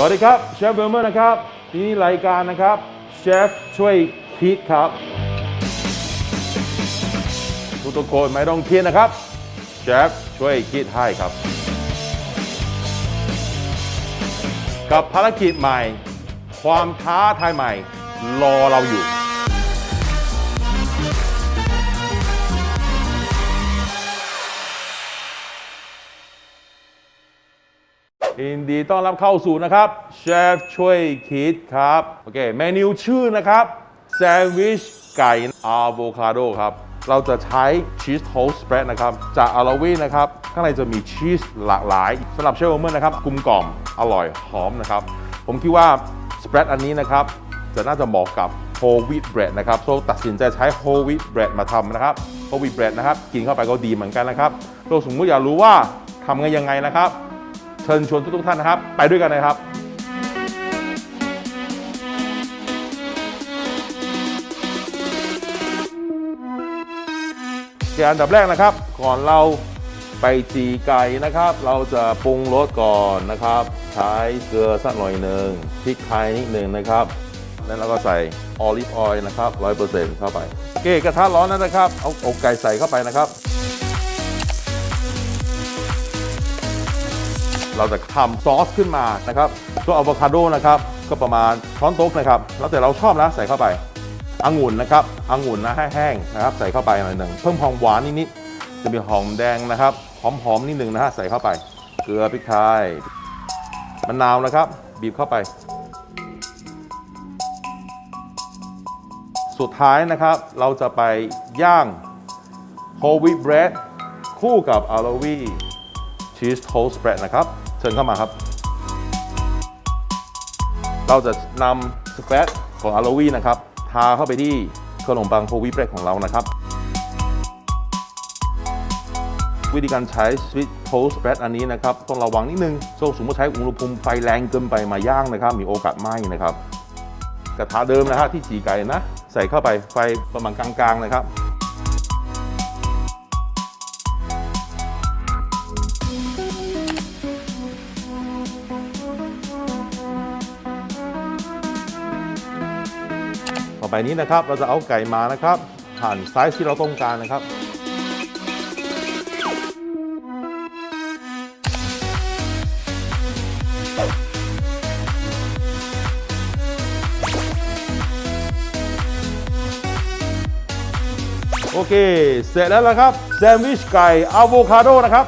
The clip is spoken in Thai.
สวัสดีครับเชฟเบลเมอร์นะครับที่นี่รายการนะครับเชฟช่วยคิดครับทุกทุกๆคนไม่ต้องเครียดนะครับเชฟช่วยคิดให้ครับ กับภารกิจใหม่ ความท้าทายใหม่ รอเราอยู่ ยินดีต้อนรับเข้าสู่นะครับเชฟช่วยคิดครับ โอเคเมนูชื่อนะครับแซนด์วิชไก่อะโวคาโดครับ เราจะใช้ชีสโทสต์สเปรดนะครับ จากอาราวีนะครับ ข้างในจะมีชีสหลากหลายสำหรับเชฟโอเมอร์นะครับกลมกล่อมอร่อยหอมนะครับ ผมคิดว่าสเปรดอันนี้นะครับ จะน่าจะเหมาะกับโฮลวีตเบรดนะครับโซตัดสินใจใช้โฮลวีตเบรดมาทำนะครับโฮลวีตเบรดนะครับ กินเข้าไปก็ดีเหมือนกันนะครับเราสมมติอยากรู้ว่าทำกันยังไงนะครับ ชิญชวนทุกท่านนะครับ ไปด้วยกันนะครับโอเคอันดับแรกนะครับ ก่อนเราไปจีไก่นะครับ เราจะปรุงรสก่อนนะครับ ใช้เกลือสักหน่อยหนึ่งพริกไทยนิดหนึ่งนะครับแล้วเราก็ใส่ออลิฟออยล์นะครับร้อยเปอร์เซ็นต์เข้าไปโอเคกระทะร้อนแล้วนะครับ เอาอกไก่ใส่เข้าไปนะครับ เราจะทำซอสขึ้นมานะครับตัวอะโวคาโดนะครับก็ประมาณช้อนโต๊ะนะครับ แล้วแต่เราชอบนะใส่เข้าไปองุ่นนะครับองุ่นนะแห้งๆนะครับ ใส่เข้าไปหน่อยหนึ่งเพิ่มความหวานนิดๆจะมีหอมแดงนะครับหอมๆนิดหนึ่งนะฮะใส่เข้าไป เกลือพริกไทยมะนาวนะครับ บีบเข้าไป สุดท้ายนะครับเราจะไปย่างโฮลวีตเบรดคู่กับอาราวีชีสโทสต์สเปรดนะครับ เชิญเข้ามาครับ เราจะนำสเปรดของอาราวีนะครับ ทาเข้าไปที่ขนมปังโฮวีเบรดของเรานะครับ วิธีการใช้สวิตโทสสเปรดอันนี้นะครับ ต้องระวังนิดนึงโซ่สมมติใช้อุณหภูมิไฟแรงเกินไปมาย่างนะครับ มีโอกาสไหม้นะครับกระทะเดิมนะฮะที่จีไก่นะ ใส่เข้าไปไฟประมาณกลางๆนะครับ อไปนี้นะครับ เราจะเอาไก่มานะครับหั่นไซส์ที่เราต้องการนะครับโอเค เสร็จแล้วละครับ แซนด์วิชไก่อะโวคาโดนะครับ